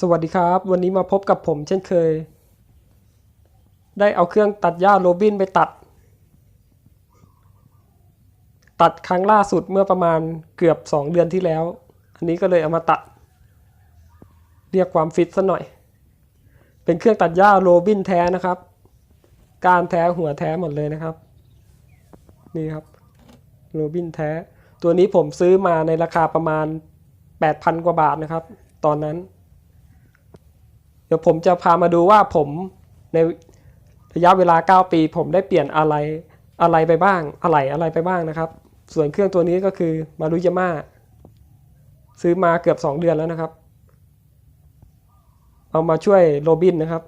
สวัสดีครับ วันนี้มาพบกับผมเช่นเคย ได้เอาเครื่องตัดหญ้าโรบินไปตัด ตัดครั้งล่าสุดเมื่อประมาณเกือบ 2 เดือนที่แล้ว อันนี้ก็เลยเอามาตัด เรียกความฟิตซะหน่อย เป็นเครื่องตัดหญ้าโรบินแท้นะครับ การแท้หัวแท้หมดเลยนะครับ นี่ครับโรบินแท้ ตัวนี้ผมซื้อมาในราคาประมาณ 8,000 กว่าบาทนะครับ ตอนนั้น ดี๋ยวผมจะพามาดูว่าผมในระยะเวลา 9 ปี ผมได้เปลี่ยนอะไรอะไรไปบ้างอะไรอะไรไปบ้างนะครับ ส่วนเครื่องตัวนี้ก็คือมารุยาม่าซื้อมาเกือบ 2 เดือนแล้วนะครับ เอามาช่วยโรบินนะครับ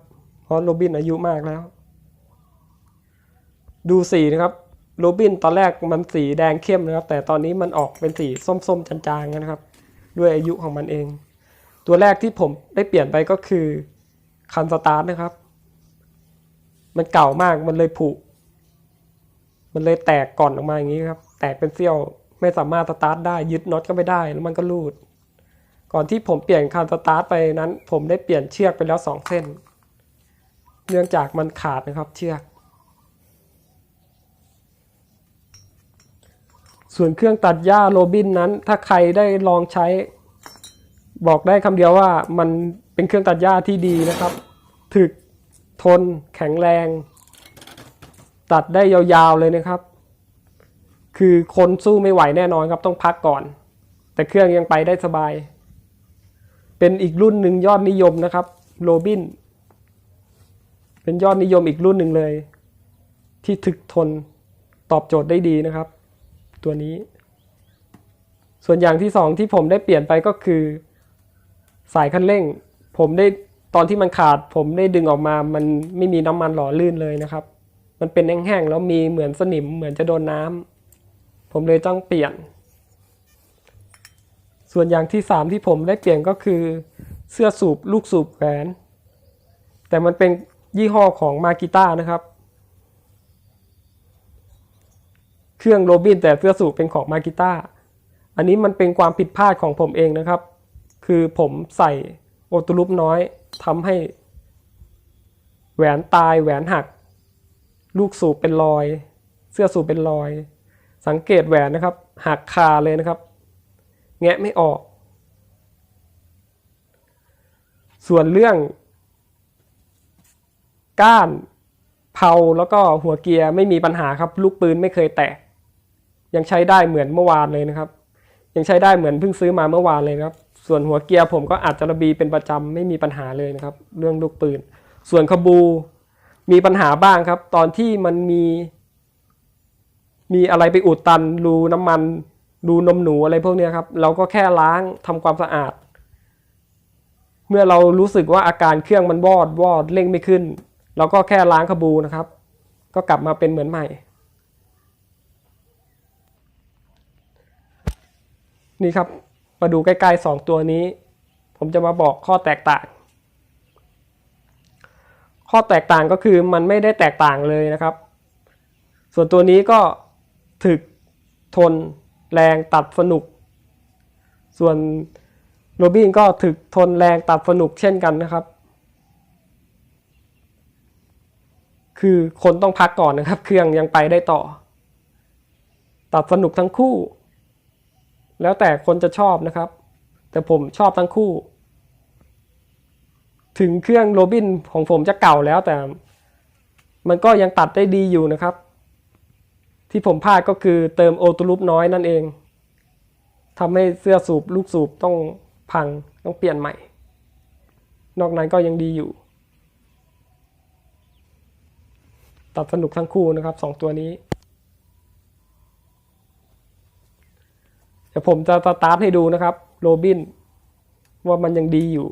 เพราะโรบินอายุมากแล้ว ดูสีนะครับโรบินตอนแรกมันสีแดงเข้มนะครับ แต่ตอนนี้มันออกเป็นสีส้มๆจางๆนะครับ ด้วยอายุของมันเอง ตัวแรกที่ผมได้เปลี่ยนไปก็คือ คันสตาร์ทนะครับ มันเก่ามากมันเลยผุ มันเลยแตกก่อนออกมาอย่างนี้ครับ แตกเป็นเสี้ยวไม่สามารถสตาร์ทได้ยึดน็อตก็ไม่ได้แล้วมันก็รูด ก่อนที่ผมเปลี่ยนคันสตาร์ทไปนั้น ผมได้เปลี่ยนเชือกไปแล้วสองเส้น เนื่องจากมันขาดนะครับเชือก ส่วนเครื่องตัดหญ้าโรบินนั้น ถ้าใครได้ลองใช้ บอกได้คำเดียวว่ามันเป็นเครื่องตัดหญ้าที่ดีนะครับ ถึกทนแข็งแรง ตัดได้ยาวๆเลยนะครับ คือคนสู้ไม่ไหวแน่นอนครับต้องพักก่อน แต่เครื่องยังไปได้สบาย เป็นอีกรุ่นหนึ่งยอดนิยมนะครับโรบินเป็นยอดนิยมอีกรุ่นหนึ่งเลย ที่ถึกทนตอบโจทย์ได้ดีนะครับ ตัวนี้ ส่วนอย่างที่สองที่ผมได้เปลี่ยนไปก็คือ สายคันเร่ง ผมได้ตอนที่มันขาด ผมได้ดึงออกมามันไม่มีน้ำมันหล่อลื่นเลยนะครับ มันเป็นแห้งๆแล้วมีเหมือนสนิมเหมือนจะโดนน้ำผมเลยต้องเปลี่ยน ส่วนอย่างที่สามที่ผมได้เปลี่ยนก็คือ เสื้อสูบลูกสูบแหวนแต่มันเป็นยี่ห้อของมากิต้านะครับ เครื่องโรบินแต่เสื้อสูบเป็นของมากิต้าอันนี้มันเป็นความผิดพลาดของผมเองนะครับ คือผมใส่โอตูลุปน้อยทำให้แหวนตายแหวนหัก ลูกสูบเป็นรอย เสื้อสูบเป็นรอย สังเกตแหวนนะครับ หักคาเลยนะครับ แงะไม่ออก ส่วนเรื่อง ก้านเพาแล้วก็หัวเกียร์ไม่มีปัญหาครับ ลูกปืนไม่เคยแตก ยังใช้ได้เหมือนเมื่อวานเลยนะครับ ยังใช้ได้เหมือนเพิ่งซื้อมาเมื่อวานเลยครับ ส่วนหัวเกียร์ผมก็อาจจะระบีเป็นประจำไม่มีปัญหาเลยนะครับ เรื่องลูกปืน ส่วนขบูมีปัญหาบ้างครับ ตอนที่มันมี มีอะไรไปอุดตันรูน้ำมันรูนมหนูอะไรพวกนี้ครับ เราก็แค่ล้างทำความสะอาด เมื่อเรารู้สึกว่าอาการเครื่องมันวอดวอดเร่งไม่ขึ้น เราก็แค่ล้างขบูนะครับ ก็กลับมาเป็นเหมือนใหม่นี่ครับ มาดูใกล้ๆสองตัวนี้ ผมจะมาบอกข้อแตกต่าง ข้อแตกต่างก็คือมันไม่ได้แตกต่างเลยนะครับ ส่วนตัวนี้ก็ถึกทนแรงตัดสนุก ส่วนโรบินก็ถึกทนแรงตัดสนุกเช่นกันนะครับ คือคนต้องพักก่อนนะครับ เครื่องยังไปได้ต่อ ตัดสนุกทั้งคู่ แล้วแต่คนจะชอบนะครับ แต่ผมชอบทั้งคู่ ถึงเครื่องโรบินของผมจะเก่าแล้วแต่ มันก็ยังตัดได้ดีอยู่นะครับ ที่ผมพลาดก็คือเติมโอตูลุปน้อยนั่นเองทำให้เสื้อสูบลูกสูบต้องพังต้องเปลี่ยนใหม่ นอกนั้นก็ยังดีอยู่ ตัดสนุกทั้งคู่นะครับสองตัวนี้ เดี๋ยวผมจะสตาร์ทให้ดูนะครับโรบินว่ามันยังดีอยู่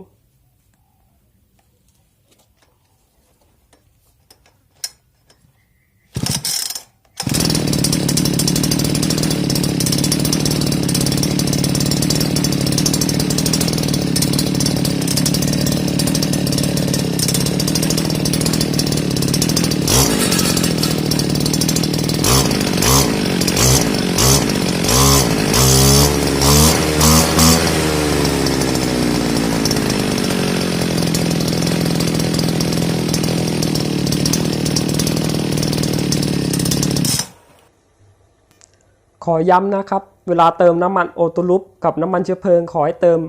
ขอย้ำนะครับ เวลาเติมน้ำมันโอตูลุปกับน้ำมันเชื้อเพลิงขอให้เติม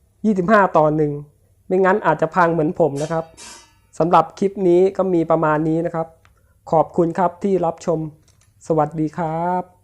25 ต่อหนึ่งไม่งั้นอาจจะพังเหมือนผมนะครับสำหรับคลิปนี้ก็มีประมาณนี้นะครับ ขอบคุณครับที่รับชม สวัสดีครับ